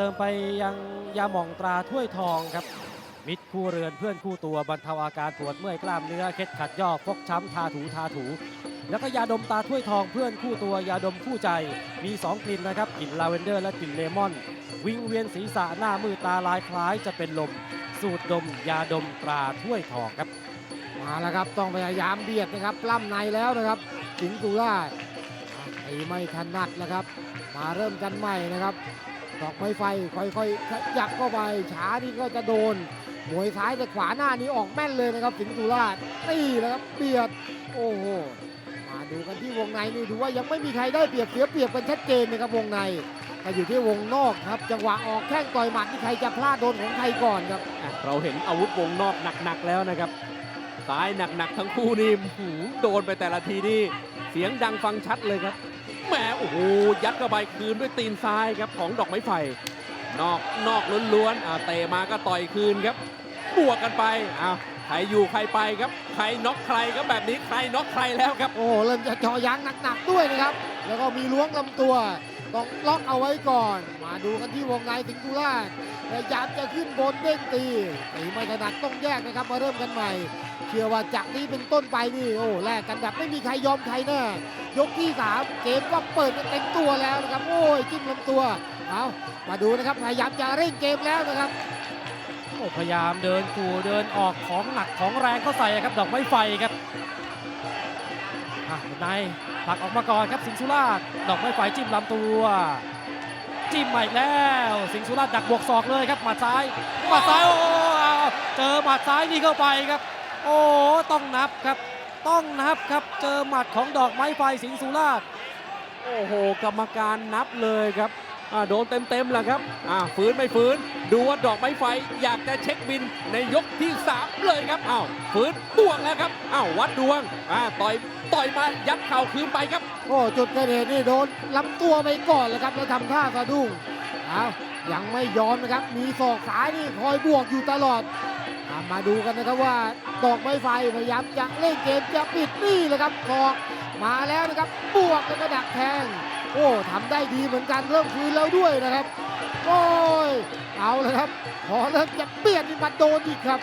เติมไปยังยาหม่องตราถ้วยทองครับ มิตรคู่เรือนเพื่อนคู่ตัวบรรเทาอาการปวดเมื่อยกล้ามเนื้อเคล็ดขัดยอกฟกช้ำทาถูทาถู แล้วก็ยาดมตาถ้วยทองเพื่อนคู่ตัวยาดมคู่ใจมี 2 กลิ่นนะครับกลิ่นลาเวนเดอร์และกลิ่นเลมอน วิงเวียนศีรษะหน้ามือตาลายคล้ายจะเป็นลม สูตรดม ยาดมตราถ้วยทองครับมาแล้วครับต้องพยายามเบียดนะครับปล้ำในแล้วนะครับสิงห์สุราตีไม่ถนัดแล้วครับ มาเริ่มกันใหม่นะครับ ดอกไม้ไฟค่อยๆขยับเข้าไปช้านี่ก็จะโดนมวยซ้ายแต่ขวาหน้านี้ออกแม่นเลยนะครับสิงห์สุราตีแล้วครับเบียดโอ้โหมาดูกันที่วงในนี่ดูว่ายังไม่มีใครได้เปรียบเสียเปรียบกันชัดเจนนะครับวงในแต่อยู่ที่วงนอกครับจังหวะออกแข้งต่อยหมัดนี่ใครจะพลาดโดนของใครก่อนครับ เราเห็นอาวุธวงนอกหนักๆแล้วนะครับซ้ายหนักๆทั้งคู่นี่โดนไปแต่ละทีนี่เสียงดังฟังชัดเลยครับ แหมโอ้โหยัดเข้าไปคืนด้วยตีนซ้ายครับของดอกไม้ไฟ นอกนอกล้วนๆอ่าเตะมาก็ต่อยคืนครับบวกกันไปอ้าวใครอยู่ใครไปครับ ใครน็อกใครครับแบบนี้ใครน็อกใครแล้วครับ โอ้โหเริ่มจะเจอยางหนักๆด้วยนะครับ แล้วก็มีล้วงลำตัว ต้องล็อกเอาไว้ก่อน มาดูกันที่วงในสิงห์ตุลาชพยายามจะขึ้นบนเด้งตีตีไม่ถนัดต้องแยกนะครับมาเริ่มกันใหม่ เชื่อว่าจากนี้เป็นต้นไปนี่โอ้แลกกันแบบไม่มีใครยอมใครแน่ยกที่สามเกมก็เปิดกันเต็มตัวแล้วนะครับ โอ้ยจิ้มลำตัวเอามาดูนะครับพยายามจะเร่งเกมแล้วนะครับโอ้พยายามเดินขู่เดินออกของหนักของแรงเข้าใส่ครับดอกไม้ไฟครับ ในผลักออกมาก่อนครับสิงห์สุราชดอกไม้ไฟจิ้มลำตัว จิ้มใหม่แล้ว สิงห์สุราชดักบวกศอกเลยครับหมัดซ้ายหมัดซ้ายโอ้เอาเจอหมัดซ้ายนี่เข้าไปครับ โอ้ต้องนับครับ ต้องนับครับเจอหมัดของดอกไม้ไฟสิงห์สุราชโอ้โห กรรมการนับเลยครับ โดนเต็มๆแหละครับอ่าฟื้นไม่ฟื้นดูว่าดอกไม้ไฟ อยากจะเช็คบินในยกที่ 3 เลยครับอ้าวฟื้นบวกแล้วครับอ้าววัดดวงอ่าต่อยต่อยมายัดเข่าคืนไปครับ โอ้จุดเกิดเหตุนี่โดนลำตัวไปก่อนเลยครับแล้วทำท่าสะดุ้งเอาวยังไม่ยอมนะครับ มีศอกซ้ายนี่คอยบวกอยู่ตลอดอะมาดูกันนะครับว่าดอกไม้ไฟพยายามจะเล่นเกมจะปิดนี่เลยครับศอกมาแล้วนะครับบวกแล้วก็ดักแทง โอ้ทำได้ดีเหมือนกันเริ่มคืนแล้วด้วยนะครับ โอ้ยเอาเลยครับ พอเริ่มจะเปลี่ยนนี่มาโดนอีกครับ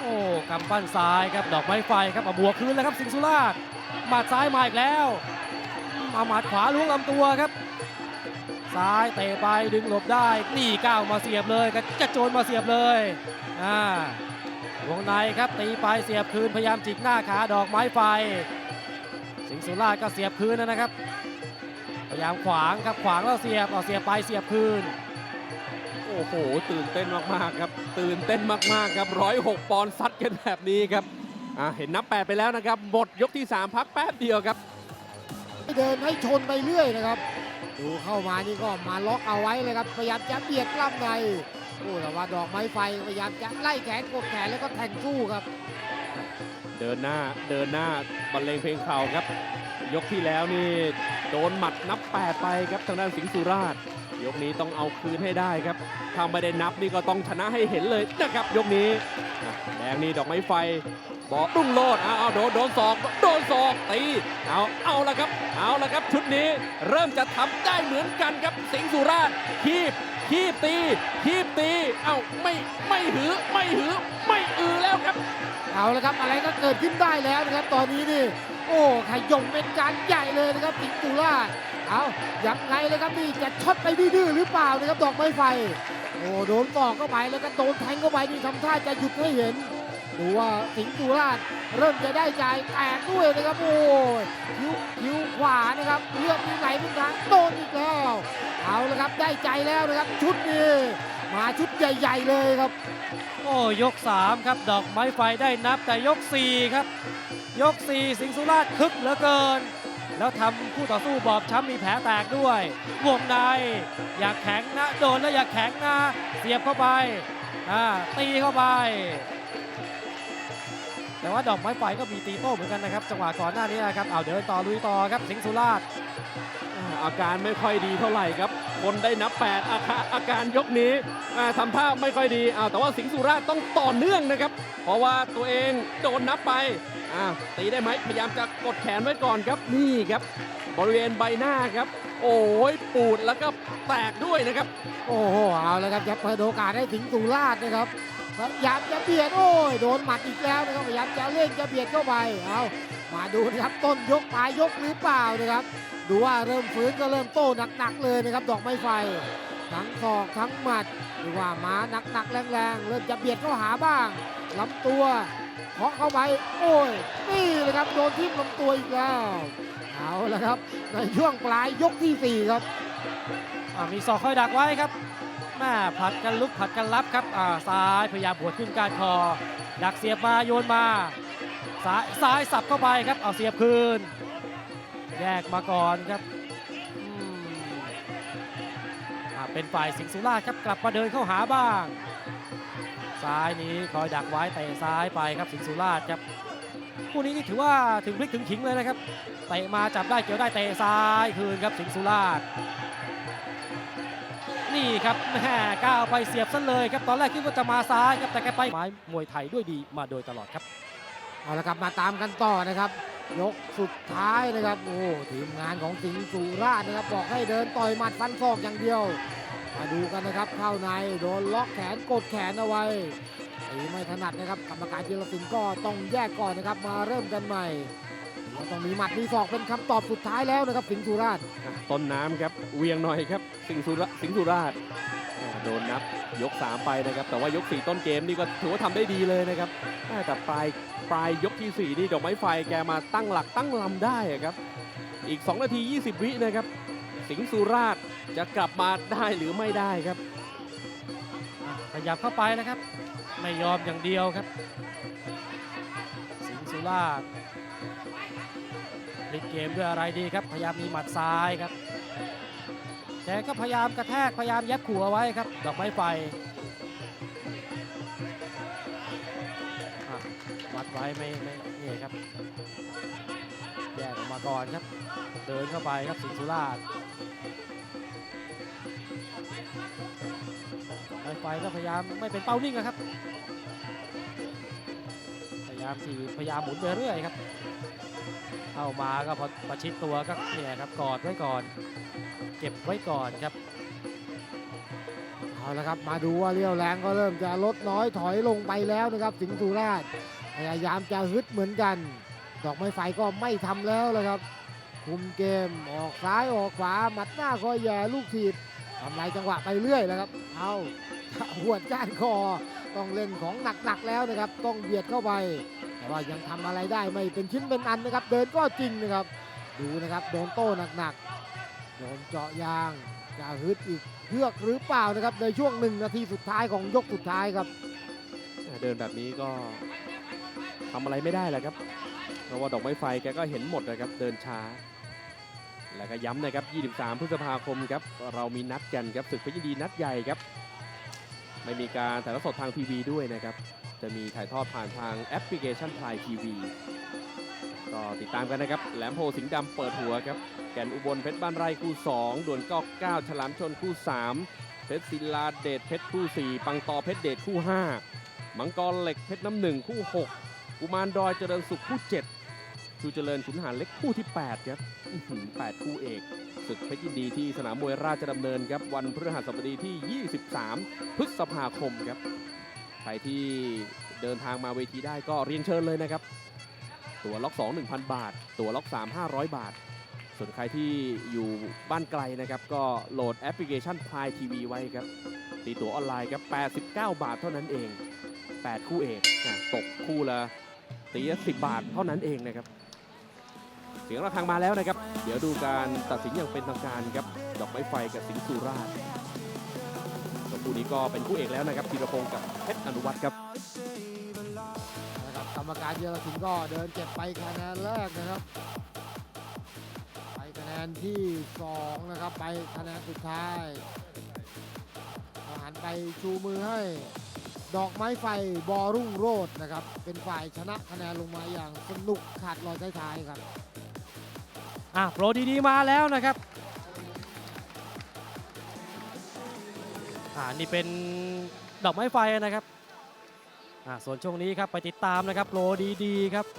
โอ้กำปั้นซ้ายครับดอกไม้ไฟครับเอาบวกคืนแล้วครับสิงห์สุราษฎร์หมัดซ้ายมาอีกแล้วมาหมัดขวาล้วงลำตัวครับ ซ้ายเตะไปดึงหลบได้นี่ก้าวมาเสียบเลยกระโจนมาเสียบเลยอ่าวงในครับตีไปเสียบคืนพยายามจิกหน้าขาดอกไม้ไฟ สิงห์สุราษฎร์ก็เสียบคืนนะครับ ยายามขวางครับขวางแล้วเสียบเอาเสียบไปเสียบคืน โอ้โห ตื่นเต้นมากๆครับ ตื่นเต้นมากๆครับร้อยหกปอนด์ซัดกันแบบนี้ครับอ่าเห็นนับแปดไปแล้วนะครับ หมดยกที่ 3 พักแป๊บเดียวครับ เดินให้ชนไปเรื่อยนะครับ ดูเข้ามานี่ก็มาล็อกเอาไว้เลยครับพยายามจะเบียดกล้ำในโอ้แต่ว่าดอกไม้ไฟพยายามจะไล่แขนกดแขนแล้วก็แทงสู้ครับ เดินหน้าเดินหน้าบรรเลงเพลงเข่าครับ ยกที่แล้วนี่โดนหมัดนับแปดไปครับทางด้านสิงห์สุราษฎร์ยกนี้ต้องเอาคืนให้ได้ครับถ้าไม่ได้นับนี่ก็ต้องชนะให้เห็นเลยนะครับ ยกนี้แดงนี่ดอกไม้ไฟบอกรุ่งโลดเอาเอาโดนโดนศอกโดนศอกตีเอาเอาละครับ เอาละครับ ชุดนี้เริ่มจะทำได้เหมือนกันครับสิงห์สุราษฎร์คีบคีบตีคีบตี เอาไม่ไม่หือไม่หือไม่อือแล้วครับ เอาละครับอะไรก็เกิดขึ้นได้แล้วนะครับ ตอนนี้นี่โอ้ขยงเป็นการใหญ่เลยนะครับสิงห์ตุลาเอายังไงเลยครับนี่จะช็อตไปดื้อหรือเปล่านะครับดอกไม้ไฟ โอ้โดนตอกเข้าไปแล้วก็โดนแทงเข้าไปนี่ทำท่าจะหยุดให้เห็นดูว่าสิงห์ตุลาชเริ่มจะได้ใจแตกด้วยนะครับโอ้ยคิ้วคิ้วขวานะครับเลือดมีไหลเป็นทางโดนอีกแล้วเอาละครับได้ใจแล้วนะครับชุดนี้มาชุดใหญ่ ๆ เลยครับ โอ้ยก 3 ครับดอกไม้ไฟได้นับแต่ยก 4 ครับ ยก 4 สิงสุราษฎร์คึกเหลือเกิน แล้วทำคู่ต่อสู้บอบช้ำมีแผลแตกด้วยวงในอยากแข็งนะโดนแล้วอยากแข็งนะเสียบเข้าไปอ่าตีเข้าไป แต่ว่าดอกไม้ไฟก็มีตีโต้เหมือนกันนะครับ จังหวะก่อนหน้านี้นะครับเอาเดินต่อลุยต่อครับสิงสุราษฎร์อ่าอาการไม่ค่อยดีเท่าไหร่ครับ คนได้นับ8อาาอาการยกนี้ทำท่าไม่ค่อยดีอ้าวแต่ว่าสิงห์สุราษฎร์ต้องต่อเนื่องนะครับ เพราะว่าตัวเองโดนนับไปอ่าตีได้ไหมพยายามจะกดแขนไว้ก่อนครับนี่ครับ บริเวณใบหน้าครับ โอ้ยปูดแล้วก็แตกด้วยนะครับ โอ้โหเอาแล้วครับจะเปิดโอกาสให้สิงห์สุราษฎร์นะครับพยายามจะเบียดโอ้ยโดนหมัดอีกแล้วนะครับพยายามจะเล่นจะเบียดเข้าไปเอา มาดูนะครับต้นยกปลายยกหรือเปล่านะครับ ดูว่าเริ่มฟื้นก็เริ่มโต้หนักๆเลยนะครับ ดอกไม้ไฟ ทั้งศอกทั้งหมัดหรือว่ามาหนักๆแรงๆ เริ่มจะเบียดเข้าหาบ้างลำตัวเคาะเข้าไปโอ้ยนี่เลยครับโดนทิ่มลำตัวอีกแล้วเอาละครับ ในช่วงปลายยกที่สี่ครับมีศอกคอยดักไว้ครับแม่ผัดกันลุกผัดกันรับครับอ่าซ้ายพยายามบวดขึ้นการคอดักเสียบมาโยนมา ซ้ายซ้ายสับเข้าไปครับเอาเสียบคืน แยกมาก่อนครับเป็นฝ่ายสิงห์สุราษฎร์ครับกลับมาเดินเข้าหาบ้าง ซ้ายนี้คอยดักไว้เตะซ้ายไปครับสิงห์สุราษฎร์ครับคู่นี้นี่ถือว่าถึงพลิกถึงขิงเลยนะครับเตะมาจับได้เกี่ยวได้เตะซ้ายคืนครับสิงห์สุราษฎร์นี่ครับแม่ก้าวไปเสียบซะเลยครับตอนแรกคิดว่าจะมาซ้ายครับแต่แกไปไม้มวยไทยด้วยดีมาโดยตลอดครับ เอาละครับมาตามกันต่อนะครับ ยกสุดท้ายนะครับ โอ้ทีมงานของสิงห์สุราษฎร์นะครับ บอกให้เดินต่อยหมัดฟันศอกอย่างเดียว มาดูกันนะครับเข้าในโดนล็อกแขนกดแขนเอาไว้ตีไม่ถนัดนะครับกรรมการจิรศิลป์ก็ต้องแยกก่อนนะครับ มาเริ่มกันใหม่ต้องมีหมัดมีศอกเป็นคำตอบสุดท้ายแล้วนะครับสิงห์สุราษฎร์ต้นน้ำครับเวียงหน่อยครับสิงห์สุราสิงห์สุราษฎร์ โดนนับยก 3 ไปนะครับ แต่ว่ายก 4 ต้นเกมนี่ก็ถือว่าทำได้ดีเลยนะครับ แต่ปลายปลายยกที่ 4 นี่ดอกไม้ไฟแกมาตั้งหลักตั้งลำได้ครับ อีก 2 นาที 20 วินะครับ สิงห์สุราษฎร์จะกลับมาได้หรือไม่ได้ครับขยับเข้าไปนะครับ ไม่ยอมอย่างเดียวครับ สิงห์สุราษฎร์พลิกเกมด้วยอะไรดีครับ พยายามมีหมัดซ้ายครับ แกก็พยายามกระแทกพยายามยับขู่เอาไว้ครับ ดอกไม้ไฟวัดไว้ไม่ไม่นี่ครับ แยกออกมาก่อนครับ เดินเข้าไปครับสิงสุราษฎร์ไฟไฟก็พยายามไม่เป็นเป้านิ่งนะครับ พยายามทีบพยายามหมุนไปเรื่อยครับ เข้ามาก็พอประชิดตัวก็เนี่ยครับกอดไว้ก่อน เก็บไว้ก่อนครับเอาละครับมาดูว่าเรี่ยวแรงก็เริ่มจะลดน้อยถอยลงไปแล้วนะครับ สิงห์สุราษฎร์พยายามจะฮึดเหมือนกัน ดอกไม้ไฟก็ไม่ทำแล้วละครับ คุมเกมออกซ้ายออกขวาหมัดหน้าคอยแย่ลูกถีบทำลายจังหวะไปเรื่อยแล้วครับ เอาหัวด้านคอต้องเล่นของหนักๆแล้วนะครับ ต้องเบียดเข้าไป แต่ว่ายังทำอะไรได้ไม่เป็นชิ้นเป็นอันนะครับ เดินก็จริงนะครับ ดูนะครับโดนโต้หนักๆโดนเจาะยางจะฮึดอีกเพือกหรือเปล่านะครับในช่วงหนึ่งนาทีสุดท้ายของยกสุดท้ายครับ เดินแบบนี้ก็ทำอะไรไม่ได้แหละครับ เพราะว่าดอกไม้ไฟแกก็เห็นหมดนะครับ เดินช้า แล้วก็ย้ำนะครับ 23 พฤษภาคมครับ เรามีนัดกันครับศึกพชรยินดีนัดใหญ่ครับ ไม่มีการถ่ายทอดสดทางทีวีด้วยนะครับ จะมีถ่ายทอดผ่านทางแอปพลิเคชันพลายทีวีก็ติดตามกันนะครับ แหลมโพสิงห์ดำเปิดหัวครับ แก่นอุบลเพชรบ้านไร่คู่ 2 ด่วนก็9ฉลามชนคู่ 3 เพชรศิลาเดชเพชรคู่ 4 ปังตอเพชรเดชคู่ 5 มังกรเหล็กเพชรน้ำหนึ่งคู่ 6 กุมารดอยเจริญสุขคู่ 7 ชูเจริญขุนหารเล็กคู่ที่ 8 ครับอื้อหือ8คู่เอกศึกเพชรยินดีที่สนามมวยราชดำเนินครับ วันพฤหัสบดีที่ 23 พฤษภาคมครับ ครที่เดินทางมาเวทีได้ก็เรียนเชิญเลยนะครับ ตั๋วล็อก 2 1,000 บาท ตั๋วล็อก 3 500 บาท ส่วนใครที่อยู่บ้านไกลนะครับ ก็โหลดแอปพลิเคชันพายทีวีไว้ครับ ตีตั๋วออนไลน์ครับ 89 บาทเท่านั้นเอง 8 คู่เอกตกคู่ละตีละ10บาทเท่านั้นเองนะครับ เสียงระฆังมาแล้วนะครับ เดี๋ยวดูการตัดสินอย่างเป็นทางการครับ ดอกไม้ไฟกับสิงห์สุราษฎร์ นคู่นี้ก็เป็นคู่เอกแล้วนะครับธีรพงศ์กับเพชรอนุวัฒน์ครับนะครับกรรมการเยอรศิลป์ก็เดินเก็บไปคะแนนแรกนะครับ ไปคะแนนที่2นะครับไปคะแนนสุดท้ายก็หันไปชูมือให้ดอกไม้ไฟบอรุ่งโรดนะครับ เป็นฝ่ายชนะคะแนนลงมาอย่างสนุกขาดลอยท้ายๆครับอะโปรดีๆมาแล้วนะครับ อ่านี่เป็นดอกไม้ไฟนะครับอ่าส่วนช่วงนี้ครับไปติดตามนะครับโปรดีๆครับ